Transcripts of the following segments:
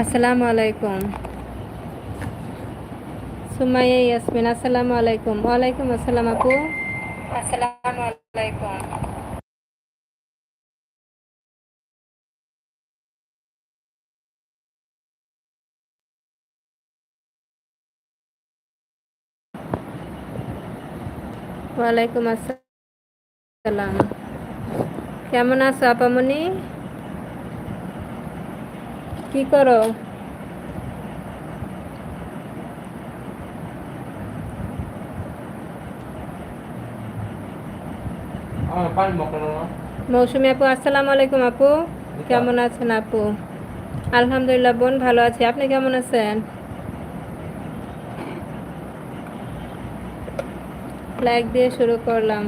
আসসালামু আলাইকুম। সুমাইয়া ইয়াসমিন আসসালামু আলাইকুম। ওয়ালাইকুম আসসালাম আপু। আসসালামু আলাইকুম। ওয়ালাইকুম আসসালাম। কেমন আছো আপামনি? কি করো? মৌসুমি আপু আসসালামু আলাইকুম আপু। কেমন আছেন আপু? আলহামদুলিল্লাহ বোন ভালো আছি। আপনি কেমন আছেন? লাইক দিয়ে শুরু করলাম।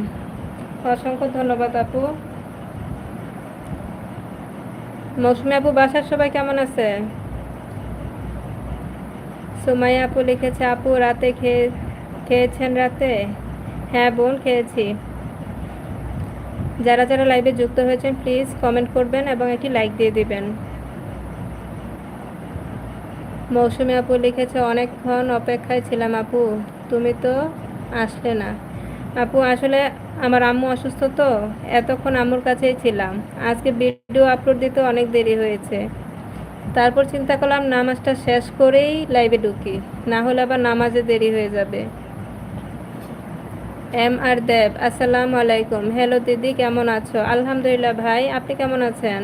অসংখ্য ধন্যবাদ আপু। মৌসুমি আপু, বাসার সবাই কেমন আছে? সুমাইয়া আপু লিখেছে, আপু, রাতে খেয়ে, খেয়েছেন রাতে? হ্যাঁ বোন, খেয়েছি। যারা যারা লাইভে যুক্ত হয়েছেন প্লিজ কমেন্ট করবেন এবং একটি লাইক দিয়ে দিবেন। মৌসুমি আপু লিখেছে, অনেকক্ষণ অপেক্ষায় ছিলাম আপু, তুমি তো আসলে না। আপু, আসলে আমার আম্মু অসুস্থ তো, এতক্ষণ আম্মুর কাছেই ছিলাম। আজকে ভিডিও আপলোড দিতে অনেক দেরি হয়েছে। তারপর চিন্তা করলাম নামাজটা শেষ করেই লাইভে ঢুকি, না হলে আবার নামাজে দেরি হয়ে যাবে। এম আর দেব, আসসালামু আলাইকুম। হ্যালো দিদি, কেমন আছো? আলহামদুলিল্লাহ ভাই, আপনি কেমন আছেন?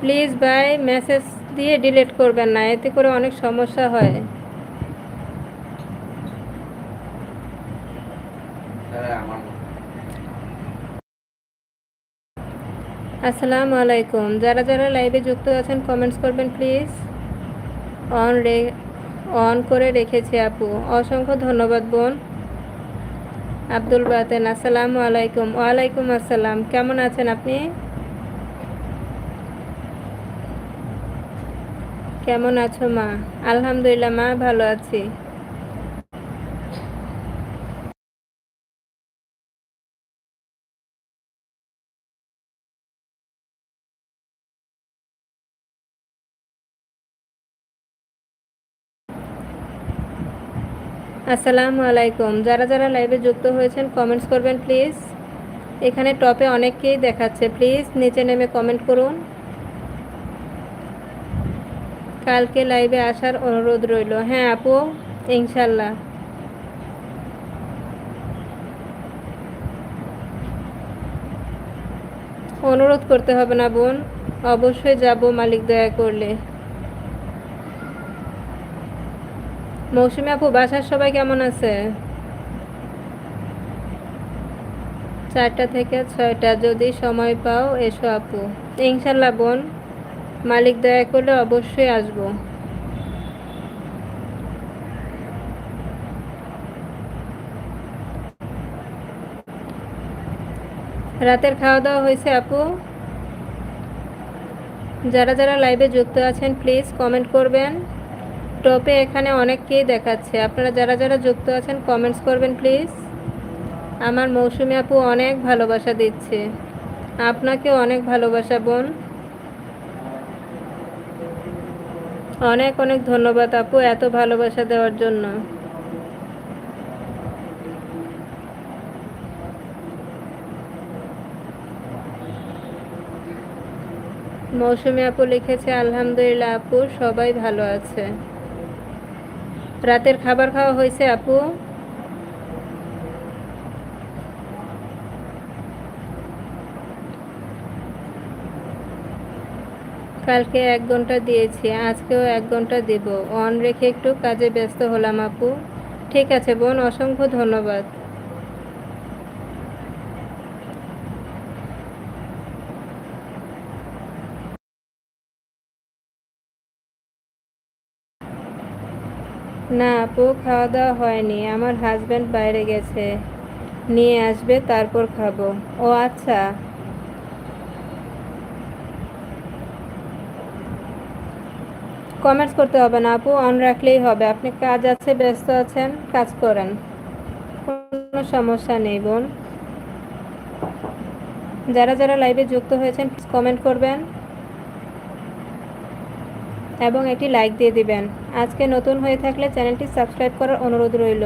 প্লিজ বাই মেসেজ দিয়ে ডিলিট করবেন না, এতে করে অনেক সমস্যা হয়। আসসালামু আলাইকুম। যারা যারা লাইভে যুক্ত আছেন কমেন্টস করবেন প্লিজ অন রে অন করে রেখেছি আপু। অসংখ্য ধন্যবাদ, বোন। আব্দুল বাতেন, আসসালামু আলাইকুম। ওয়ালাইকুম আসসালাম। কেমন আছেন আপনি? কেমন আছো মা? আলহামদুলিল্লাহ, মা ভালো আছি। আসসালামু আলাইকুম। যারা যারা লাইভে যুক্ত হয়েছেন কমেন্টস করবেন প্লিজ এখানে টপে অনেককেই দেখাচ্ছে। প্লিজ নিচে নেমে কমেন্ট করুন। কালকে লাইভে আসার অনুরোধ রইল। হ্যাঁ আপু? ইনশাল্লাহ অনুরোধ করতে হবে না, বোন। অবশ্যই যাব, মালিক দয়া করলে। মৌসুমি আপু, বাসার সবাই কেমন আছে? চারটা থেকে ছয়টা, যদি সময় পাও, এসো আপু। ইনশাল্লাহ বোন। মালিক দয়া করলে অবশ্যই আসব। রাতের খাওয়া দাওয়া হয়েছে, আপু? যারা যারা লাইভে যুক্ত আছেন প্লিজ কমেন্ট করবেন। টপে এখানে অনেককেই দেখাচ্ছে। আপনারা যারা যারা যুক্ত আছেন কমেন্টস করবেন প্লিজ আমার মৌসুমি আপু অনেক ভালোবাসা দিচ্ছে। আপনাকেও অনেক ভালোবাসা, বোন। অনেক অনেক ধন্যবাদ আপু এত ভালোবাসা দেওয়ার জন্য। মৌসুমি আপু লিখেছে, আলহামদুলিল্লাহ আপু, সবাই ভালো আছে। রাতের খাবার খাওয়া হয়েছে আপু? কালকে এক ঘণ্টা দিয়েছি, আজকেও এক ঘণ্টা দেব। অন রেখে একটু কাজে ব্যস্ত হলাম আপু। ঠিক আছে বোন, অসংখ্য ধন্যবাদ। না আপু খাওয়া দাওয়া হয়নি। আমার হাজব্যান্ড বাইরে গেছে। নিয়ে আসবে, তারপর খাব। ও আচ্ছা। কমেন্টস করতে হবে না, আপু অন রাখলেই হবে। আপনি কাজ আছে, ব্যস্ত আছেন, কাজ করেন। কোনো সমস্যা নেই, বোন। যারা যারা লাইভে যুক্ত হয়েছেন কমেন্ট করবেন এবং একটি লাইক দিয়ে দিবেন। আজকে নতুন হয়ে থাকলে চ্যানেলটি সাবস্ক্রাইব করার অনুরোধ রইল।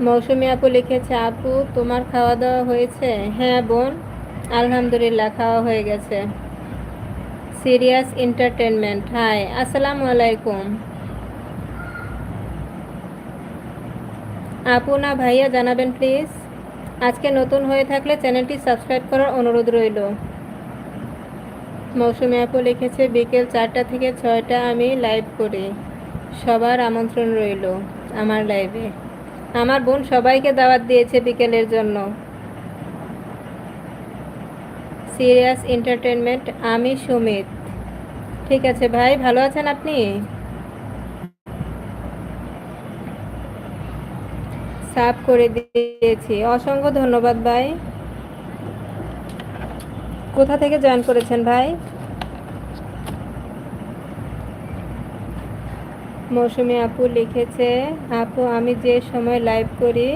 মৌসুমি আপু লিখেছে, আপু, তোমার খাওয়া দাওয়া হয়েছে? হ্যাঁ বোন, আলহামদুলিল্লাহ, খাওয়া হয়ে গেছে। সিরিয়াস এন্টারটেনমেন্ট হাই, আসসালামু আলাইকুম। আপু না, ভাইয়া, জানাবেন প্লিজ? আজকে নতুন হয়ে থাকলে চ্যানেলটি সাবস্ক্রাইব করার অনুরোধ রইল। মৌসুমি আপু লিখেছে, বিকেল চারটা থেকে ছয়টা আমি লাইভ করি। সবার আমন্ত্রণ রইল আমার লাইভে। আমার বোন সবাইকে দাওয়াত দিয়েছে বিকেলের জন্য। সিরিয়াস এন্টারটেনমেন্ট আমি সুমিত। ঠিক আছে ভাই, ভালো আছেন আপনি? সাফ করে দিয়েছি। অসংখ্য ধন্যবাদ ভাই। কোথা থেকে জয়েন করেছেন ভাই? মৌসুমি আপু লিখেছে, আপু, আমি যে সময় লাইভ করি,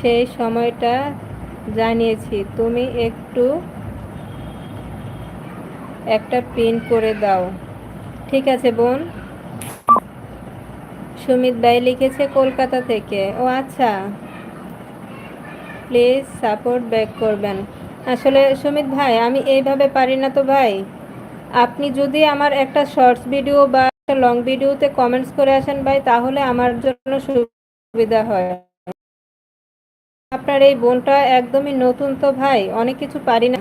সেই সময়টা জানিয়েছি। তুমি একটু একটা পিন করে দাও। ঠিক আছে, বোন। সুমিত ভাই লিখেছে কলকাতা থেকে। ও আচ্ছা। প্লিজ সাপোর্ট ব্যাক করবেন। আসলে সুমিত ভাই, আমি এইভাবে পারি না তো ভাই। আপনি যদি আমার একটা শর্টস ভিডিও বা একটা লং ভিডিওতে কমেন্টস করে আসেন, ভাই, তাহলে আমার জন্য সুবিধা হয়। আপনার এই বোনটা একদমই নতুন তো, ভাই, অনেক কিছু পারি না।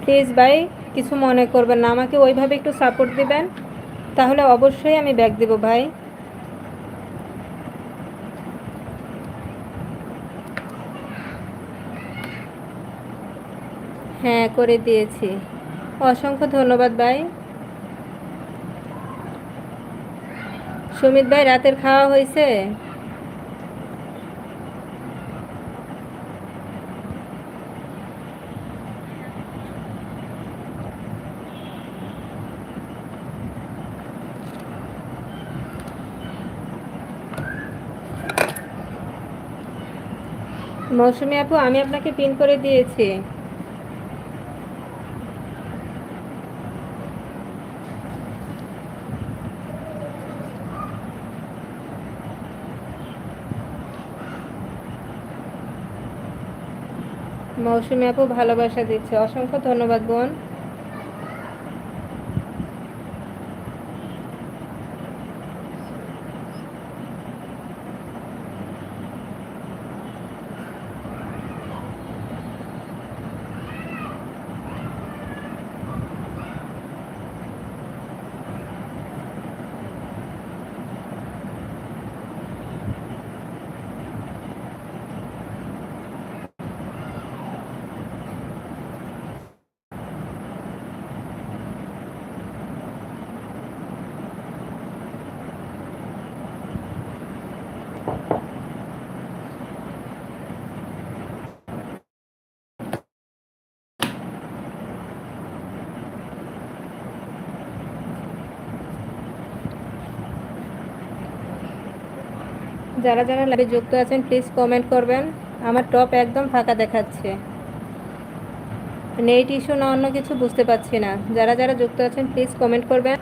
প্লিজ ভাই, কিছু মনে করবেন না, আমাকে ওইভাবে একটু সাপোর্ট দিবেন, তাহলে অবশ্যই আমি ব্যাক দেব, ভাই। হ্যাঁ করে দিয়েছি। অসংখ্য ধন্যবাদ, ভাই। সুমিত ভাই রাতের খাওয়া হয়েছে মৌসুমি আপু আমি আপনাকে পিন করে দিয়েছি। মৌসুমি আপু ভালোবাসা দিচ্ছে। অসংখ্য ধন্যবাদ বোন। যারা যারা লাইভে যুক্ত আছেন প্লিজ কমেন্ট করবেন। আমার টপ একদম ফাঁকা দেখাচ্ছে। নেট ইস্যু না, অন্য কিছু বুঝতে পারছি না। যারা যারা যুক্ত আছেন প্লিজ কমেন্ট করবেন।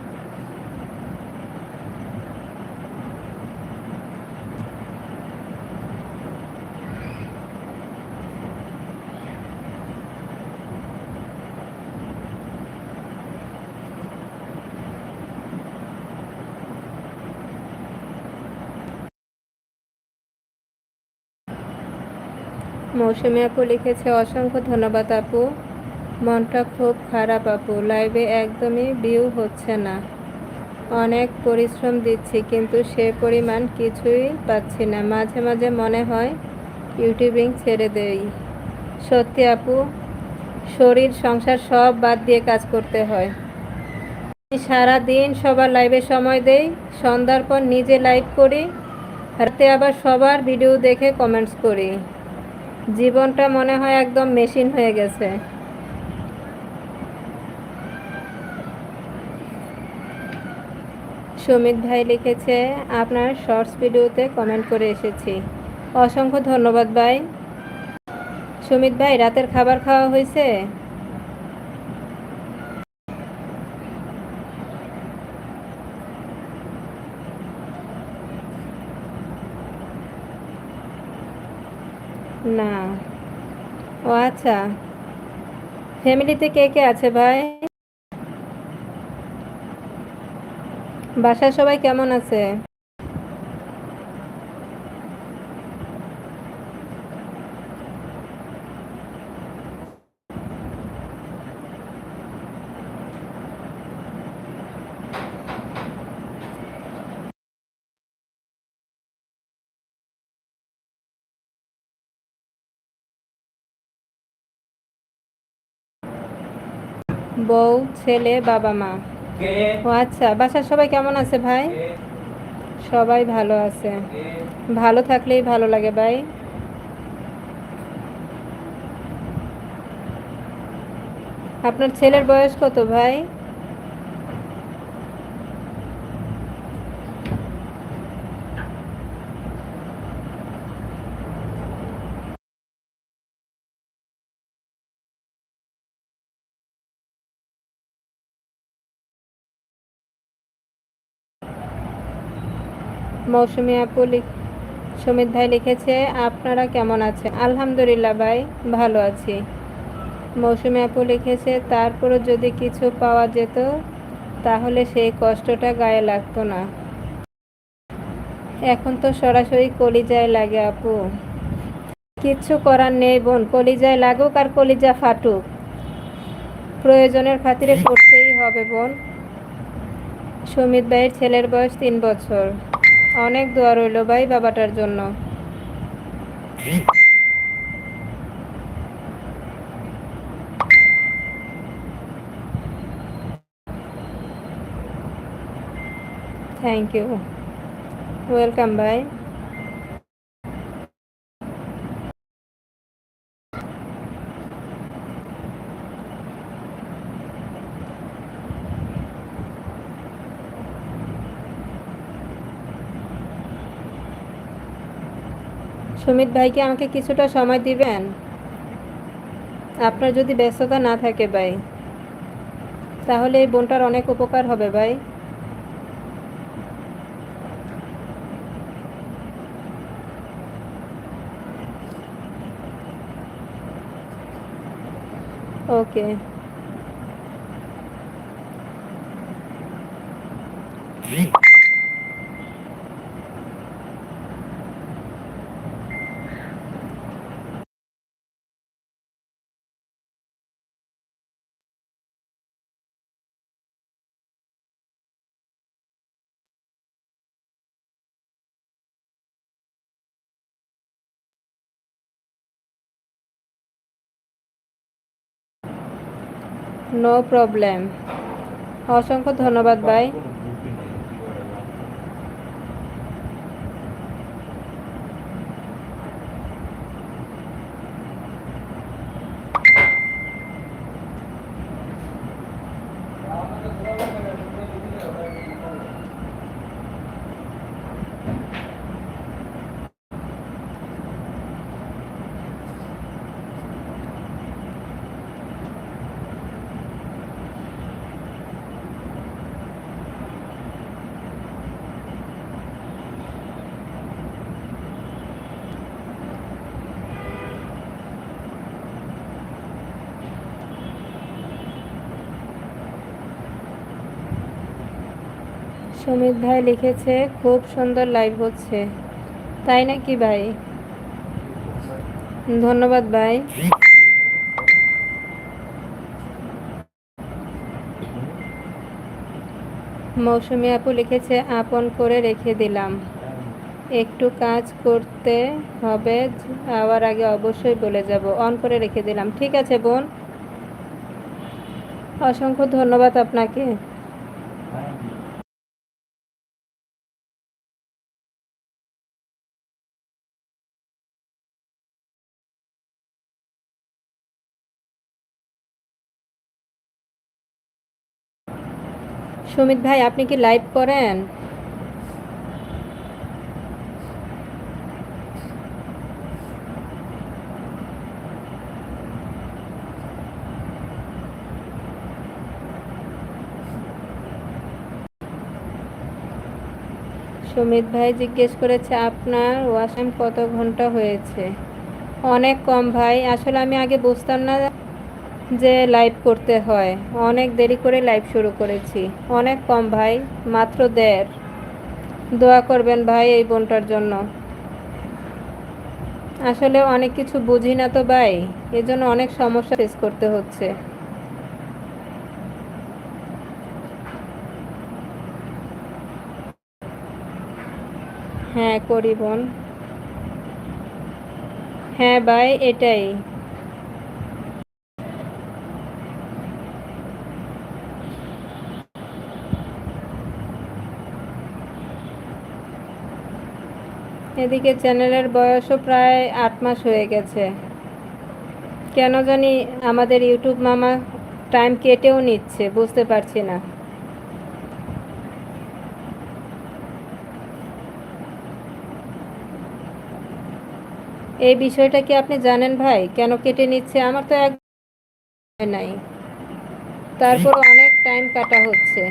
মৌসুমি আপু লিখেছে, অসংখ্য ধন্যবাদ আপু। মনটা খুব খারাপ আপু। লাইভে একদমই ভিউ হচ্ছে না। অনেক পরিশ্রম দিচ্ছি, কিন্তু সে পরিমাণ কিছুই পাচ্ছি না। মাঝে মাঝে মনে হয় ইউটিউবিং ছেড়ে দেই। সত্যি আপু, শরীর, সংসার সব বাদ দিয়ে কাজ করতে হয়। সারা দিন সবার লাইভে সময় দেই, সন্ধ্যার পর নিজে লাইভ করি, রাতে আবার সবার ভিডিও দেখে কমেন্টস করি। জীবনটা মনে হয় একদম মেশিন হয়ে গেছে। সুমিত ভাই লিখেছে, আপনার শর্টস ভিডিওতে কমেন্ট করে এসেছি। অসংখ্য ধন্যবাদ ভাই। সুমিত ভাই, রাতের খাবার খাওয়া হয়েছে? না। ও আচ্ছা। ফ্যামিলিতে কে কে আছে ভাই? বাসায় সবাই কেমন আছে? বউ, ছেলে, বাবা, মা। ও আচ্ছা বাসার সবাই কেমন আছে ভাই? সবাই ভালো আছে। ভালো থাকলেই ভালো লাগে ভাই। আপনার ছেলের বয়স কত ভাই? মৌসুমি আপু সুমিত ভাই লিখেছে, আপনারা কেমন আছেন? আলহামদুলিল্লাহ ভাই, ভালো আছি। মৌসুমি আপু লিখেছে, তারপরও যদি কিছু পাওয়া যেত, তাহলে সেই কষ্টটা গায়ে লাগতো না। এখন তো সরাসরি কলিজায় লাগে আপু। কিচ্ছু করার নেই বোন, কলিজায় লাগুক আর কলিজা ফাটুক। প্রয়োজনের খাতিরে করতেই হবে বোন। সুমিত ভাইয়ের ছেলের বয়স তিন বছর। অনেক দোয়া রইল ভাই বাবাটার জন্য। থ্যাংক ইউ ওয়েলকাম ভাই সুমিত ভাইকে আমাকে কিছুটা সময় দিবেন? আপনার যদি ব্যস্ততা না থাকে ভাই, তাহলে এই বোনটার অনেক উপকার হবে ভাই। ওকে। নো প্রবলেম অসংখ্য ধন্যবাদ ভাই। সুমিত ভাই লিখেছে, খুব সুন্দর লাইভ হচ্ছে। তাই নাকি ভাই? ধন্যবাদ ভাই। মৌসুমি আপু লিখেছে, আপন করে রেখে দিলাম। একটু কাজ করতে হবে আবার আগে অবশ্যই বলে যাব। অন করে রেখে দিলাম। ঠিক আছে বোন। অসংখ্য ধন্যবাদ আপনাকে। সুমিত ভাই, আপনি কি লাইভ করেন? সুমিত ভাই জিজ্ঞেস করেছে, আপনার ওয়াশ কত ঘণ্টা হয়েছে? অনেক কম ভাই। আসলে আমি আগে বুঝতাম না যে লাইভ করতে হয়। অনেক দেরি করে লাইভ শুরু করেছি। অনেক কম ভাই, মাত্র দেড়। দোয়া করবেন ভাই এই বোনটার জন্য। আসলে অনেক কিছু বুঝি না তো ভাই এই জন্য অনেক সমস্যা ফেস করতে হচ্ছে। হ্যাঁ করি বোন। হ্যাঁ ভাই, এটাই। এদিকে চ্যানেলের বয়সও প্রায় আট মাস হয়ে গেছে। কেন জানি আমাদের ইউটিউব মামা টাইম কেটেও নিচ্ছে, বুঝতে পারছি না। এই বিষয়টা কি আপনি জানেন ভাই? কেন কেটে নিচ্ছে? আমার তো এক নাই। তারপর অনেক টাইম কাটা হচ্ছে।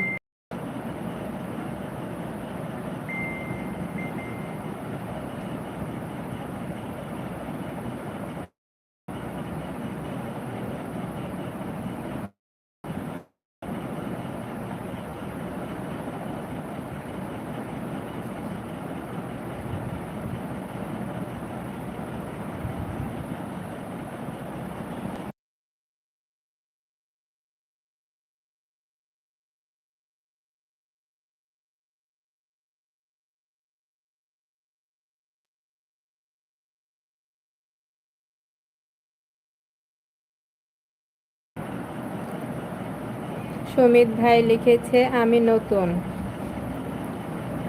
সুমিত ভাই লিখেছে, আমি নতুন।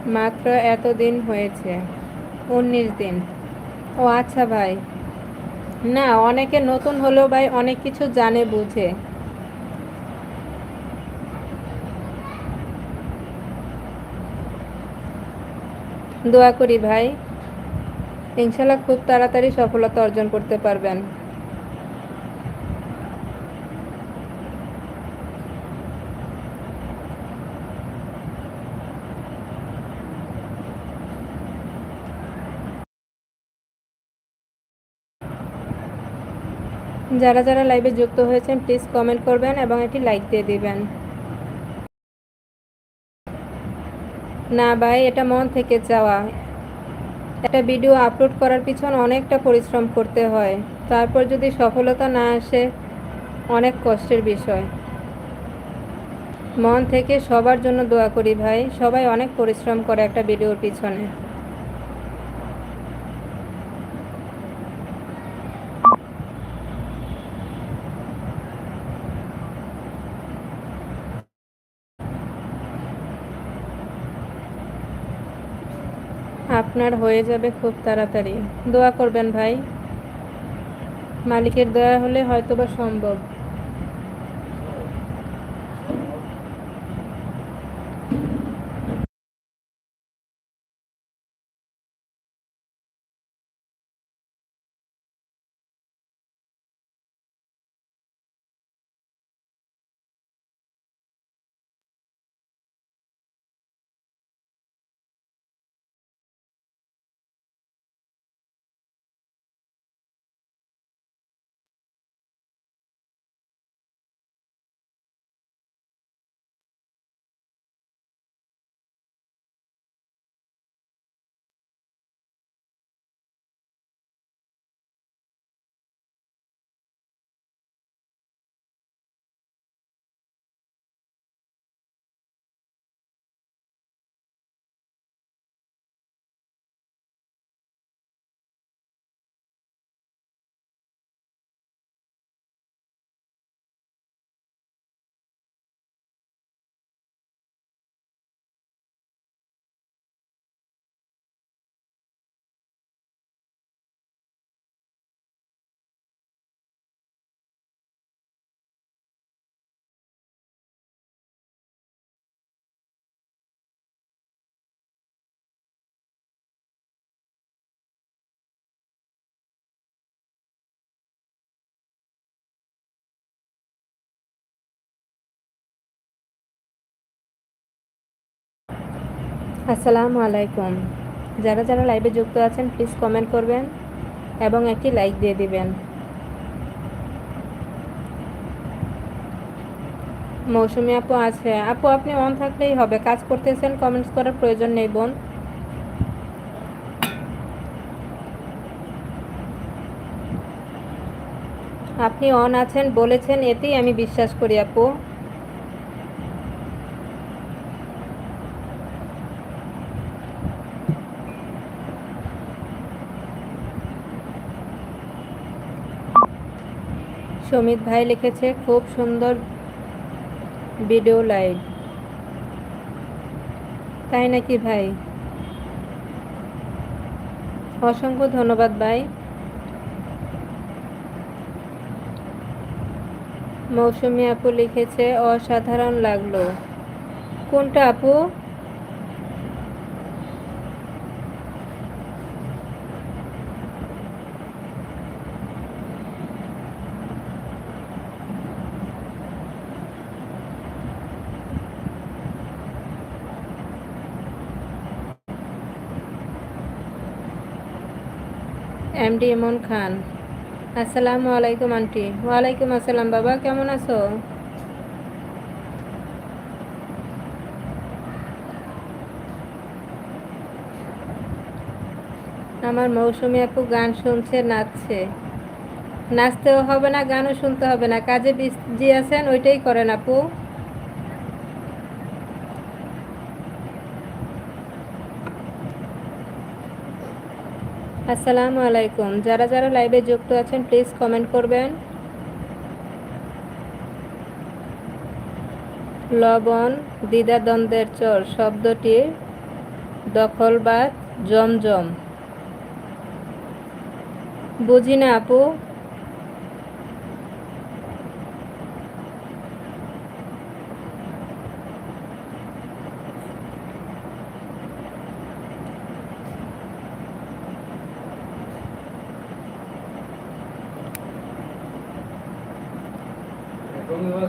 মাত্র এতদিন হয়েছে, উনিশ দিন। ও আচ্ছা ভাই। না, অনেকে নতুন হলেও ভাই অনেক কিছু জানে, বুঝে। দোয়া করি ভাই। ইনশাল্লাহ খুব তাড়াতাড়ি সফলতা অর্জন করতে পারবেন। যারা যারা লাইভে যুক্ত হয়েছেন প্লিজ কমেন্ট করবেন এবং এটি লাইক দিয়ে দিবেন। না ভাই, এটা মন থেকে চাওয়া। একটা ভিডিও আপলোড করার পিছন অনেকটা পরিশ্রম করতে হয়। তারপর যদি সফলতা না আসে, অনেক কষ্টের বিষয়। মন থেকে সবার জন্য দোয়া করি ভাই। সবাই অনেক পরিশ্রম করে একটা ভিডিওর পিছনে। আপনার হয়ে যাবে খুব তাড়াতাড়ি। দোয়া করবেন ভাই। মালিকের দয়া হলে হয়তোবা সম্ভব। আসসালামু আলাইকুম। যারা যারা লাইভে যুক্ত আছেন প্লিজ কমেন্ট করবেন এবং একটি লাইক দিয়ে দিবেন। মৌসুমি আপু আছে। আপু, আপনি অন থাকলেই হবে। কাজ করতেছেন কমেন্টস করার প্রয়োজন নেই, বোন। আপনি অন আছেন, বলেছেন, এতেই আমি বিশ্বাস করি, আপু। সমিত ভাই লিখেছে, খুব সুন্দর ভিডিও লাইভ তাই নাকি ভাই? অসংখ্য ধন্যবাদ ভাই। মৌসুমি আপু লিখেছে, অসাধারণ লাগল। কোনটা আপু? এমডি ইমন খান আসসালামু আলাইকুম আন্টি ওয়ালাইকুম আসসালাম বাবা কেমন আছো আমার মৌসুমি আপু গান শুনছে নাচছে নাচতেও হবে না গানও শুনতে হবে না কাজে বিজি আছেন ওইটাই করেন আপু আসসালামু আলাইকুম। যারা যারা লাইভে যুক্ত আছেন প্লিজ কমেন্ট করবেন। লবণ, দ্বিধাদ্বন্দ্বের চর শব্দটির দখলবাদ, জমজম। বুঝি না আপু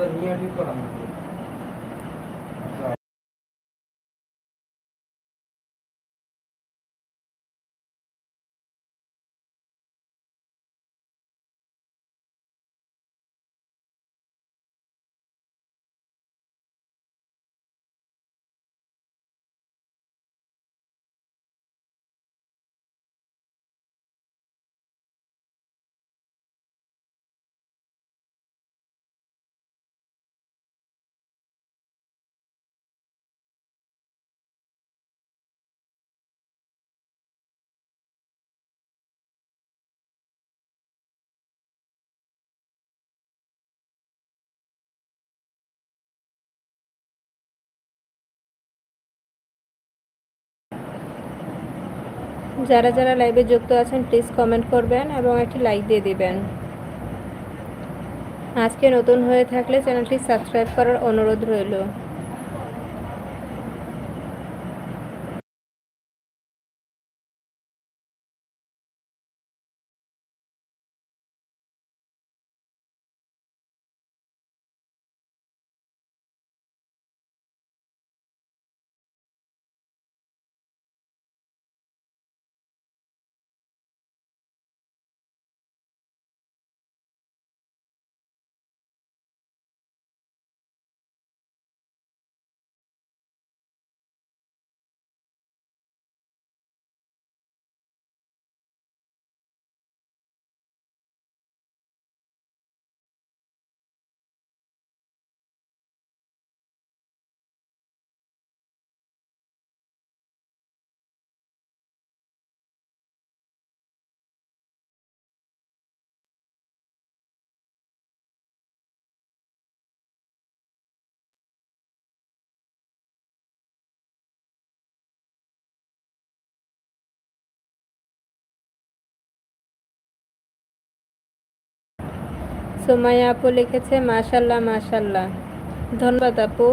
রবিবার নিয়ে যারা যারা লাইভে যুক্ত আছেন প্লিজ কমেন্ট করবেন এবং একটি লাইক দিয়ে দিবেন। আজকে নতুন হয়ে থাকলে চ্যানেলটি সাবস্ক্রাইব করার অনুরোধ রইল। সুমাইয়া আপু লিখেছে মাশাল্লাহ মাশাল্লাহ। ধন্যবাদ আপু।